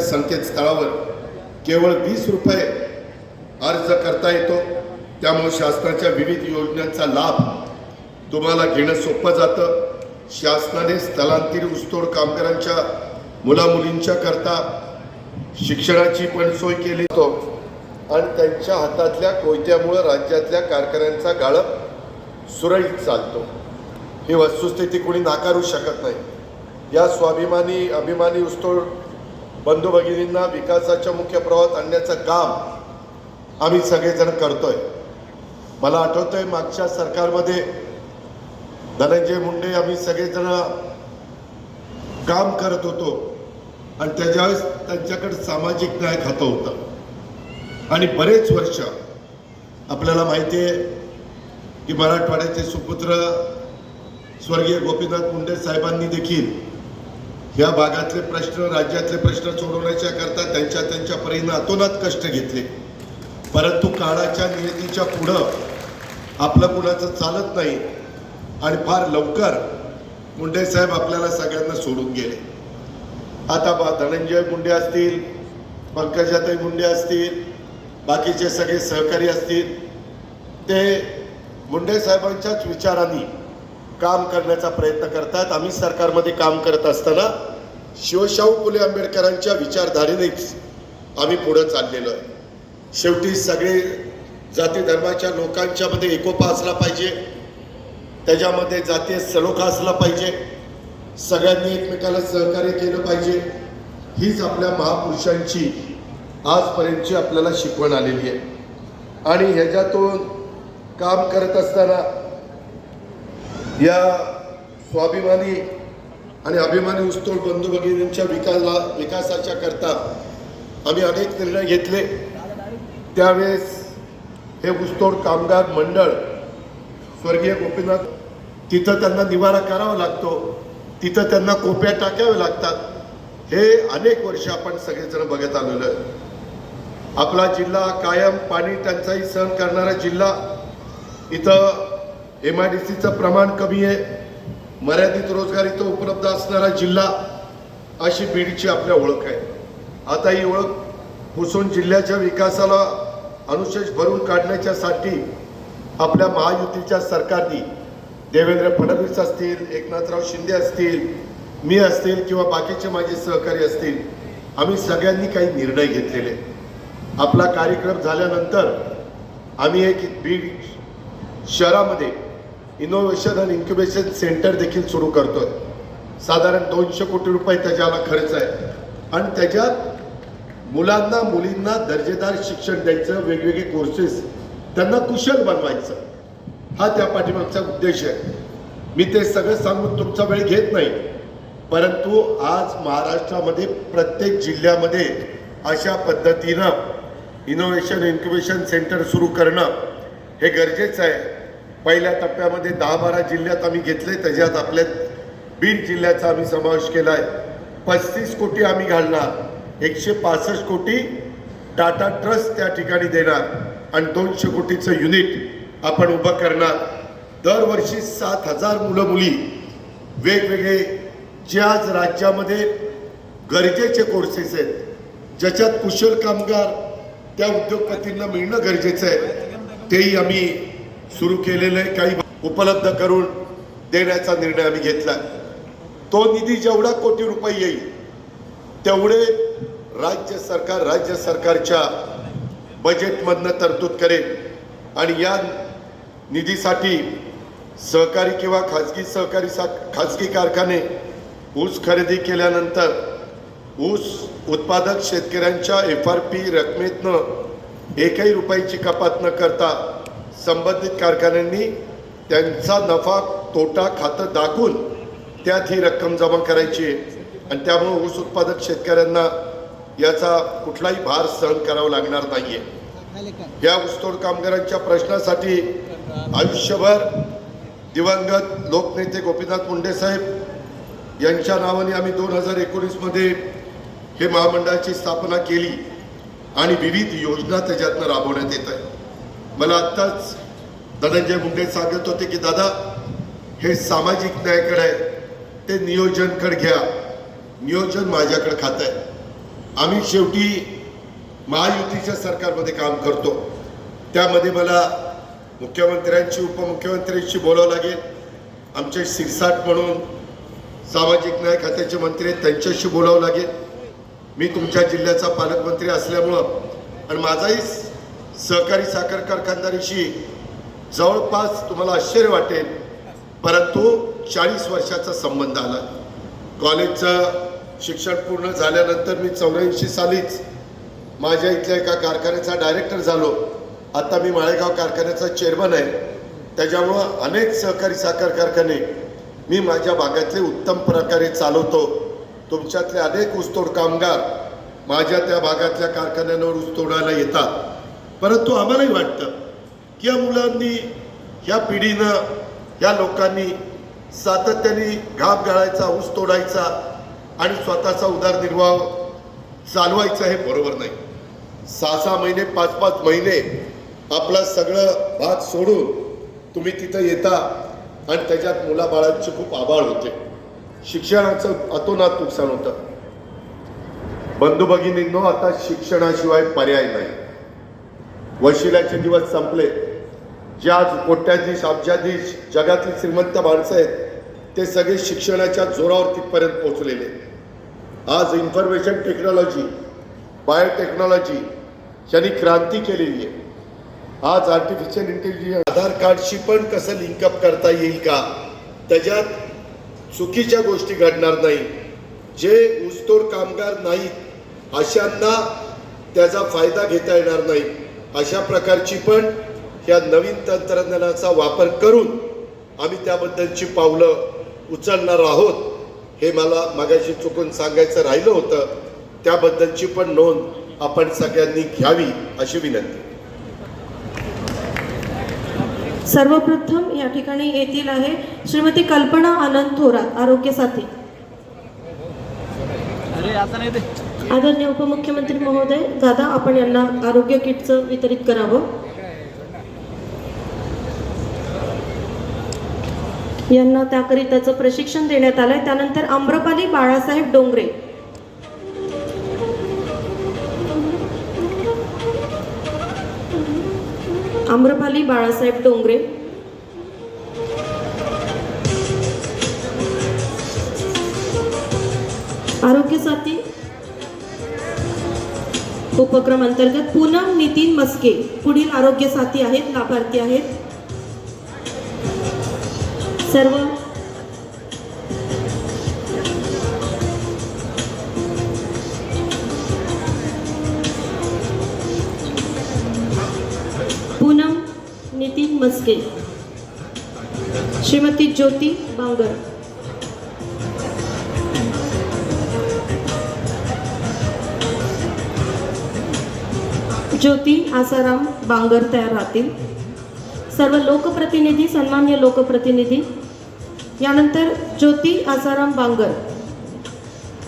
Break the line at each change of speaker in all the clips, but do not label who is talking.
संकेतस्थळावर केवळ वीस रुपये अर्ज करता येतो. त्यामुळे शासनाच्या विविध योजनांचा लाभ तुम्हाला घेणं सोपं जातं. शासनाने स्थलांतरित ऊसतोड कामगारांच्या मुलामुलींच्या करता शिक्षणाची पण सोय केली तो आणि त्यांच्या हातातल्या कोयत्यामुळं राज्यातल्या कारखान्यांचा गाळप सुरळीत चालतो. ही वस्तुस्थिती कोणी नाकारू शकत नाही. या स्वाभिमानी अभिमानी ऊसतोड बंधू भगिनींना विकासाच्या मुख्य प्रवाहात आणण्याचं काम आम्ही सगळेजण करतोय. मला आठवतंय मागच्या सरकारमध्ये धनंजय मुंडे आम्ही सगळेजण काम करत होतो. आणि त्याच्यावेळेस त्यांच्याकडे सामाजिक न्याय खातं होतं. आणि बरेच वर्ष आपल्याला माहिती आहे की मराठवाड्याचे सुपुत्र स्वर्गीय गोपीनाथ मुंडे साहेबांनी देखील या भागातले प्रश्न राज्यातले प्रश्न सोडवण्याच्या करता त्यांच्या त्यांच्या परीनं अतोनात कष्ट घेतले. परंतु काळाच्या नियतीच्या पुढं आपलं कुणाचं चालत नाही आणि फार लवकर मुंडे साहेब आपल्याला सगळ्यांना सोडून गेले. आता बा धनंजय मुंडे असतील पंकजाताई मुंडे असतील बाकीचे सगळे सहकारी असतील ते मुंडे साहेबांच्याच विचारांनी काम करण्याचा प्रयत्न करतात. आम्ही सरकारमध्ये काम करत असताना शिवशाहू फुले आंबेडकरांच्या विचारधारेनेच आम्ही पुढं चाललेलो आहे. शेवटी सगळे जाती धर्माच्या लोकांच्या मध्ये एकोपा असला पाहिजे. त्याच्यामध्ये जातीय सलोखा असला पाहिजे. सगळ्यांनी एकमेकाला सहकार्य केलं पाहिजे. हीच आपल्या महापुरुषांची आजपर्यंतची आपल्याला शिकवण आलेली आहे. आणि ह्याच्यातून काम करत असताना या स्वाभिमानी आणि अभिमानी उस्तोड बंधू भगिनींच्या विकासला विकासाच्या करता आम्ही अनेक निर्णय घेतले. त्यावेळेस हे ऊसतोड कामगार मंडळ स्वर्गीय गोपीनाथ तिथं त्यांना निवारा करावा लागतो तिथं त्यांना कोप्या टाकाव्या लागतात. हे अनेक वर्ष आपण सगळेजण बघत आलेलो आपला जिल्हा कायम पाणी टंचाई सहन करणारा जिल्हा. इथं एम आय डी सीचं प्रमाण कमी आहे. मर्यादित रोजगार इथं उपलब्ध असणारा जिल्हा अशी बीडची आपल्या ओळख आहे. आता ही ओळख पुसून जिल्ह्याच्या विकासाला अनुशेष भरून काढण्याच्यासाठी आपल्या महायुतीच्या सरकारनी देवेंद्र फडणवीस असतील एकनाथराव शिंदे असतील मी असतील किंवा बाकीचे माझे सहकारी असतील आम्ही सगळ्यांनी काही निर्णय घेतलेले. आपला कार्यक्रम झाल्यानंतर आम्ही एक बीड शहरामध्ये इनोव्हेशन आणि इन्क्युबेशन सेंटर देखील सुरू करतोय. साधारण दोनशे कोटी रुपये त्याच्याला खर्च आहे. आणि त्याच्यात मुलांना मुलींना दर्जेदार शिक्षण द्यायचं वेगवेगळे कोर्सेस त्यांना कुशल बनवायचं. हा त्या पाठीमागचा उद्देश आहे. मी ते सगळं सांगून तुमचा वेळ घेत नाही. परंतु आज महाराष्ट्रामध्ये प्रत्येक जिल्ह्यामध्ये अशा पद्धतीनं इनोव्हेशन इन्क्युबेशन सेंटर सुरू करणं हे गरजेचं आहे. पहिल्या टप्प्यामध्ये दहा बारा जिल्ह्यात आम्ही घेतले त्याच्यात आपल्या बीड जिल्ह्याचा आम्ही समावेश केला आहे पस्तीस कोटी आम्ही घालणार. एकशे पासष्ट कोटी टाटा ट्रस्ट त्या ठिकाणी देणार आणि दोनशे कोटीचं युनिट आपण उभं करणार. दरवर्षी सात हजार मुलं मुली वेगवेगळे जे आज राज्यामध्ये गरजेचे कोर्सेस आहेत ज्याच्यात कुशल कामगार त्या उद्योगपतींना मिळणं गरजेचं आहे तेही आम्ही सुरू केलेलं आहे. काही उपलब्ध करून देण्याचा निर्णय आम्ही घेतला. तो निधी जेवढा कोटी रुपये येईल तेवढे राज्य सरकार राज्य सरकारच्या बजेटमधनं तरतूद करेल आणि या निधीसाठी सहकारी किंवा खाजगी सहकारी सा खाजगी कारखाने ऊस खरेदी केल्यानंतर ऊस उत्पादक शेतकऱ्यांच्या एफ आर पी रकमेतनं एकही रुपयाची कपात न करता संबंधित कारखान्यांनी त्यांचा नफा तोटा खातं दाखवून त्यात ही रक्कम जमा करायची आहे. आणि त्यामुळे ऊस उत्पादक शेतकऱ्यांना याचा कुठलाही भार सहन करावा लागणार नाही आहे या ऊसतोड कामगारांच्या प्रश्नासाठी आयुष्यभर दिवंगत लोकनेते गोपीनाथ मुंडे साहेब यांच्या नावाने आम्ही दोन हजार एकोणीसमध्ये हे महामंडळाची स्थापना केली आणि विविध योजना त्याच्यातनं राबवण्यात येत आहे मला आत्ताच धनंजय मुंडे सांगत होते की दादा हे सामाजिक न्यायकडे आहे. ते नियोजनकडे घ्या. नियोजन माझ्याकडे खात आहे. आम्ही शेवटी महायुतीच्या सरकारमध्ये काम करतो. त्यामध्ये मला मुख्यमंत्र्यांची उपमुख्यमंत्र्यांशी बोलावं लागेल. आमचे सिरसाट म्हणून सामाजिक न्याय खात्याचे मंत्री आहेत त्यांच्याशी बोलावं लागेल. मी तुमच्या जिल्ह्याचा पालकमंत्री असल्यामुळं आणि माझाही सहकारी साखर कारखानदारीशी जवळपास तुम्हाला आश्चर्य वाटेल. परंतु चाळीस वर्षाचा संबंध आला. कॉलेजचं शिक्षण पूर्ण झाल्यानंतर मी चौऱ्याऐंशी सालीच माझ्या इथल्या एका कारखान्याचा डायरेक्टर झालो. आता मी माळेगाव कारखान्याचा चेअरमन आहे. त्याच्यामुळं अनेक सहकारी साखर कारखाने मी माझ्या भागातले उत्तम प्रकारे चालवतो. तुमच्यातले अनेक ऊसतोड कामगार माझ्या त्या भागातल्या कारखान्यांवर ऊस तोडायला येतात. परंतु आम्हालाही वाटतं की या मुलांनी ह्या पिढीनं या लोकांनी सातत्याने घाप गाळायचा ऊस तोडायचा आणि स्वतःचा उदरनिर्वाह चालवायचं हे बरोबर नाही. सहा सहा महिने पाच पाच महिने आपला सगळं भाग सोडून तुम्ही तिथं येता आणि त्याच्यात मुलाबाळांची खूप आबाळ होते. शिक्षणाचं अतोनात नुकसान होतं. बंधू भगिनींनो आता शिक्षणाशिवाय पर्याय नाही. वशिलाचे दिवस संपले. जे आज कोट्याधीश अब्जाधीश जगातली श्रीमंत माणसं आहेत ते सगळे शिक्षणाच्या जोरावर तिथपर्यंत पोहोचलेले. आज इन्फॉर्मेशन टेक्नॉलॉजी बायोटेक्नॉलॉजी यांनी क्रांती केलेली आहे. आज आर्टिफिशियल इंटेलिजन्स आधार कार्डशी पण कसं लिंकअप करता येईल का? त्याच्यात चुकीच्या गोष्टी घडणार नाही. जे ऊसतोड कामगार नाहीत अशांना त्याचा फायदा घेता येणार नाही. अशा प्रकारची पण या नवीन तंत्रज्ञानाचा वापर करून आम्ही त्याबद्दलची पावलं उचलणार आहोत. हे मला मागाशी चुकून सांगायचं राहिलं होतं त्याबद्दलची पण नोंद आपण सगळ्यांनी घ्यावी अशी विनंती.
सर्वप्रथम या ठिकाणी येथील आहे श्रीमती कल्पना आनंद थोरात आरोग्य साथी.
अरे आता नाही ते.
आदरणीय उपमुख्यमंत्री महोदय दादा आपण यांना आरोग्य किटचं वितरित करावं. यांना त्याकरिताचं प्रशिक्षण देण्यात आलंय. त्यानंतर आम्रपाली बाळासाहेब डोंगरे. आम्रपाली बाळासाहेब डोंगरे. आरोग्य साथी. उपक्रम अंतर्गत पूनम नितीन मस्के पुढील आरोग्य साथी आहेत लाभार्थी आहेत. सर्व। पूनम नितीन मस्के। श्रीमती ज्योती बांगर ज्योती आसाराम बांगर तयार सर्व लोकप्रतिनिधी, सन्मान्य लोकप्रतिनिधी यानंतर ज्योती आसाराम बांगर.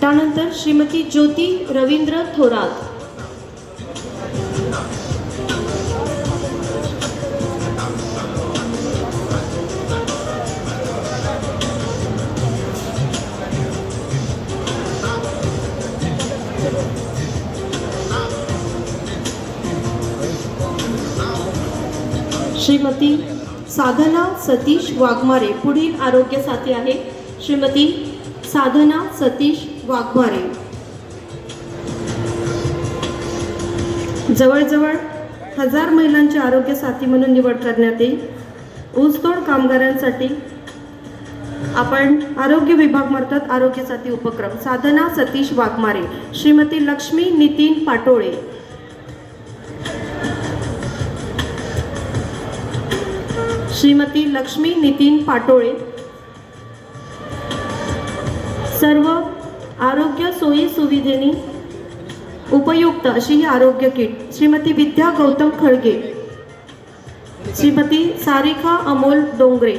त्यानंतर श्रीमती ज्योती रवींद्र थोरात. श्रीमती साधना सतीश वाघमारे पुढील आरोग्य साथी आहे. श्रीमती साधना सतीश वाघमारे. जवळजवळ हजार महिलांची आरोग्य साथी म्हणून निवड करण्यात येईल. ऊसतोड कामगारांसाठी आपण आरोग्य विभाग मार्फत आरोग्य साथी उपक्रम. साधना सतीश वाघमारे श्रीमती लक्ष्मी नितीन पाटोळे. श्रीमती लक्ष्मी नितीन पाटोळे. सर्व आरोग्य सोयी सुविधेने उपयुक्त अशी ही आरोग्य किट. श्रीमती विद्या गौतम खळगे. श्रीमती सारिका अमोल डोंगरे.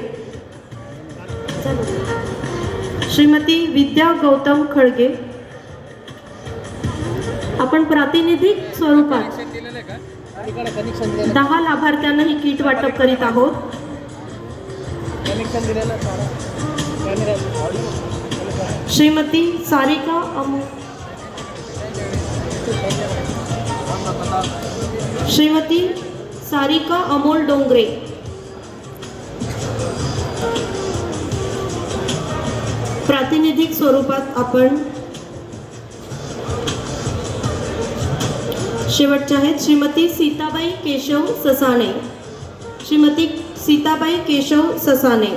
श्रीमती विद्या गौतम खळगे. आपण प्रातिनिधिक स्वरूपात दहा लाभार्थ्यांना ही किट वाटप करीत आहोत. श्रीमती सारिका अमोल श्रीमती सारिका अमोल डोंगरे। प्रातिनिधिक स्वरूपात आपण शेवटच्या आहेत. श्रीमती सीताबाई केशव ससाणे. श्रीमती सीताबाई केशव
चाललं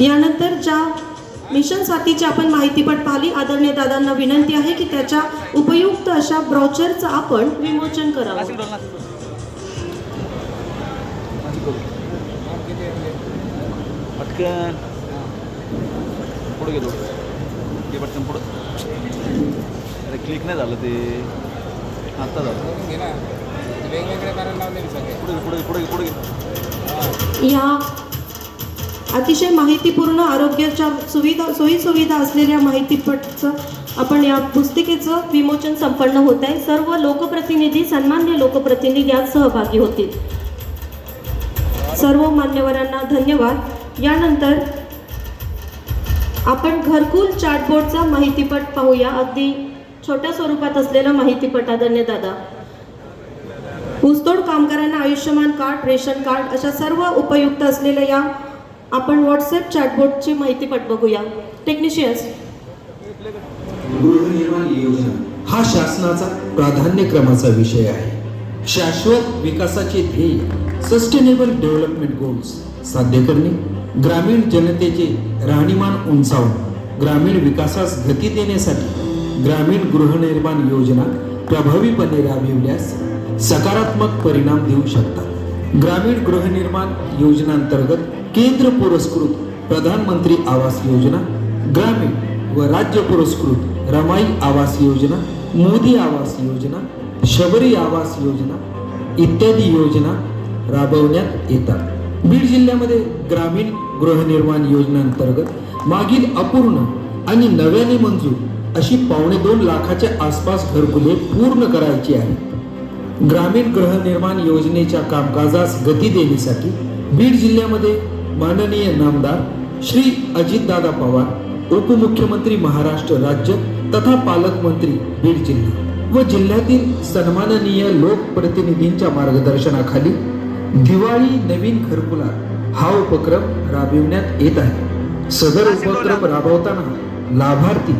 यानंतर ज्या मिशन साथीची आपण माहितीपट पाहिली आदरणीय दादांना विनंती आहे की त्याच्या उपयुक्त अशा ब्राउचरचं आपण विमोचन करावं.
गेलो. ते पटकन पुढं. अरे क्लिक नाही झालं ते. आता झालं.
वेगवेगळे कारण लावले
पुढे पुढे पुढे
या अतिशय माहितीपूर्ण आरोग्याच्या सुविधा सोयी सुविधा असलेल्या माहितीपटचं आपण या पुस्तिकेचं विमोचन संपन्न होत आहे. सर्व लोकप्रतिनिधी सन्मान्य लोकप्रतिनिधी यात सहभागी होतील. सर्व मान्यवरांना धन्यवाद. यानंतर आपण घरकुल चार्टबोर्डचा माहितीपट पाहूया. अगदी छोट्या स्वरूपात असलेला माहितीपट आदरणीय दादा. ऊसतोड कामगारांना आयुष्यमान कार्ड रेशन कार्ड अशा सर्व उपयुक्त असलेल्या या आपण व्हॉट्सअप चॅटबोर्डची माहितीपट बघूया. टेक्निशियन्स
गृहनिर्माण योजना. हा शासनाचा प्राधान्यक्रमाचा विषय आहे. शाश्वत विकासाचे ध्येय सस्टेनेबल डेव्हलपमेंट गोल्स साध्य करणे ग्रामीण जनतेचे राहणीमान उंचावून ग्रामीण विकासास गती देण्यासाठी ग्रामीण गृहनिर्माण योजना प्रभावीपणे राबविल्यास सकारात्मक परिणाम देऊ शकतात. ग्रामीण गृहनिर्माण योजनांतर्गत केंद्र पुरस्कृत प्रधानमंत्री आवास योजना ग्रामीण व राज्य पुरस्कृत रमाई आवास योजना मोदी आवास योजना शबरी आवास योजना इत्यादी योजना राबवण्यात येतात. बीड जिल्ह्यामध्ये ग्रामीण गृहनिर्माण योजनेअंतर्गत मागील अपूर्ण आणि नव्याने मंजूर अशी पावणे दोन लाखाच्या आसपास घरकुले पूर्ण करायची आहेत ग्रामीण गृहनिर्माण योजनेच्या कामकाजास गती देण्यासाठी बीड जिल्ह्यामध्ये माननीय नामदार श्री अजितदादा पवार उपमुख्यमंत्री महाराष्ट्र राज्य तथा पालकमंत्री बीड जिल्हा व जिल्ह्यातील सन्माननीय लोकप्रतिनिधींच्या मार्गदर्शनाखाली दिवाळी नवीन घरकुला हा उपक्रम राबविण्यात येत आहे. सदर उपक्रम राबवताना लाभार्थी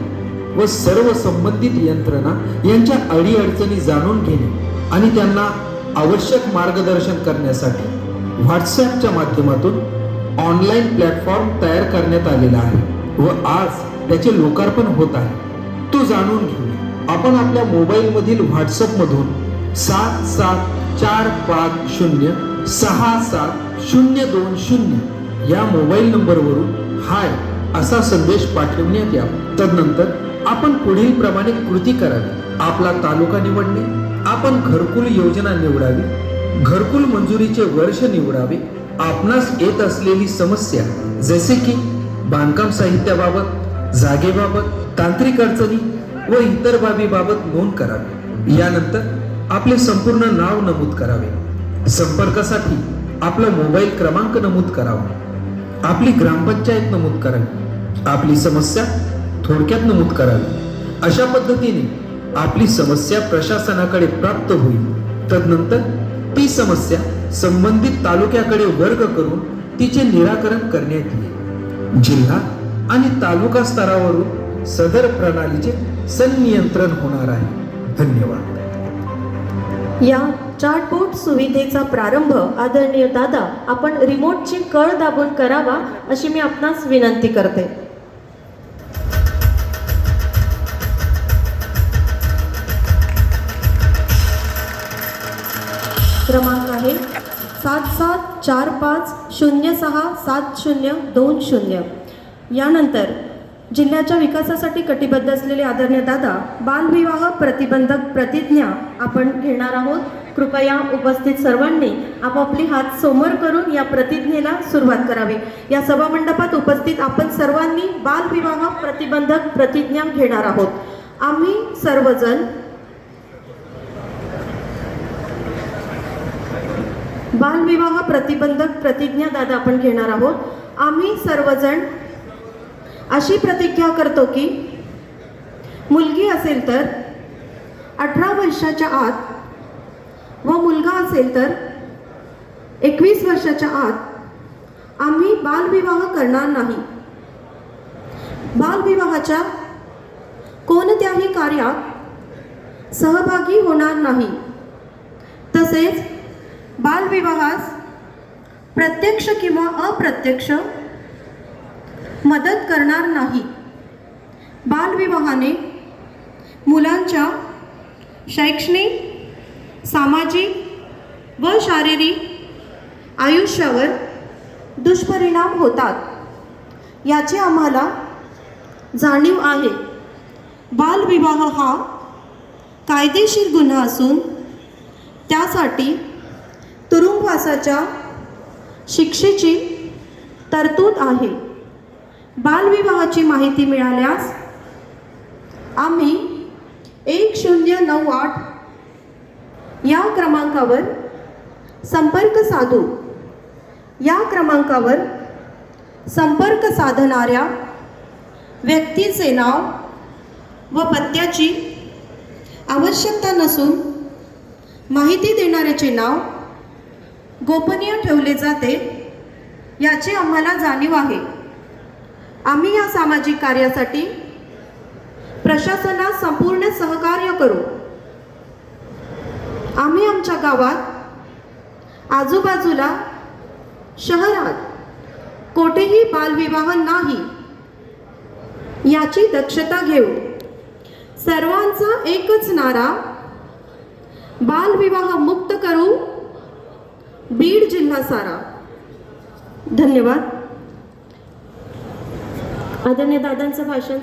व सर्व संबंधित यंत्रणा यांच्या अडीअडचणी जाणून घेणे आणि त्यांना आवश्यक मार्गदर्शन करण्यासाठी व्हॉट्सॲपच्या माध्यमातून ऑनलाईन प्लॅटफॉर्म तयार करण्यात आलेला आहे व आज त्याचे लोकार्पण होत आहे. तो जाणून घेऊया. आपण आपल्या मोबाईलमधील व्हॉट्सअपमधून सात सात चार पाच शून्य सहा सात शून्य दोन शून्य या मोबाईल नंबरवरून हाय असा संदेश पाठवण्यात यावा. तदनंतर आपण पुढील प्रमाणे कृती करावी. आपला तालुका निवडणे आपण घरकुल योजना निवडावी घरकुल मंजुरीचे वर्ष निवडावे आपणास येत असलेली समस्या जसे की बांधकाम साहित्याबाबत जागेबाबत तांत्रिक अडचणी व इतर बाबीबाबत नोंद करावी. यानंतर आपले संपूर्ण नाव नमूद करावे. संपर्कासाठी आपला मोबाईल क्रमांक नमूद करावा. आपली ग्रामपंचायत नमूद करावी. आपली समस्या थोडक्यात नमूद करावी. अशा पद्धतीने आपली समस्या प्रशासनाकडे प्राप्त होईल. तदनंतर ती समस्या संबंधित तालुक्याकडे वर्ग करून तिचे निराकरण करण्यात येईल. जिल्हा आणि तालुका स्तरावरून सदर प्रणालीचे संनियंत्रण होणार आहे. धन्यवाद.
या चार्टबोर्ड सुविधेचा प्रारंभ आदरणीय दादा आपण रिमोटची कळ दाबून करावा अशी मी आपणास विनंती करते. क्रमांक आहे सात सात चार पाच शून्य सहा सात शून्य दोन शून्य. यानंतर जिल्ह्याच्या विकासासाठी कटिबद्ध असलेले आदरणीय दादा बालविवाह प्रतिबंधक प्रतिज्ञा आपण घेणार आहोत. कृपया उपस्थित सर्वांनी आपापले हात समोर करून या प्रतिज्ञेला सुरुवात करावी. या सभामंडपात उपस्थित आपण सर्वांनी बालविवाह प्रतिबंधक प्रतिज्ञा घेणार आहोत. आम्ही सर्वजण बालविवाह प्रतिबंधक प्रतिज्ञा दादा आपण घेणार आहोत. आम्ही सर्वजण अशी प्रतिज्ञा करतो की मुलगी असेल तर अठरा वर्षाच्या आत व मुलगा असेल तर? एकवीस वर्षाच्या आत आम्ही बालविवाह करणार नाही. बालविवाहाच्या कोणत्याही कार्यात सहभागी होणार नाही. तसेच बालविवाहास प्रत्यक्ष किंवा अप्रत्यक्ष मदत करणार नाही. बालविवाहाने मुलांच्या शैक्षणिक सामाजिक व शारीरिक आयुष्यावर दुष्परिणाम होतात. याची आम्हाला जाणीव आहे. बालविवाह हा कायदेशीर गुन्हा असून त्यासाठी तुरुंगवासाच्या शिक्षेची तरतूद आहे. बालविवाहाची माहिती मिळाल्यास आम्ही एक शून्य नऊ आठ या क्रमांकावर संपर्क साधू. या क्रमांकावर संपर्क साधणाऱ्या व्यक्तीचे नाव व पत्त्याची आवश्यकता नसून माहिती देणाऱ्याचे नाव गोपनीय ठेवले जाते याची आम्हाला जाणीव आहे. आम्ही या सामाजिक कार्यासाठी प्रशासनास संपूर्ण सहकार्य करू. आम्ही आमच्या गावात आजूबाजूला शहरात कोठेही बालविवाह नाही. याची दक्षता घेऊ सर्वांचा एकच नारा बालविवाह मुक्त करू बीड जिल्हा सारा. धन्यवाद. आदरणीय दादांचं भाषण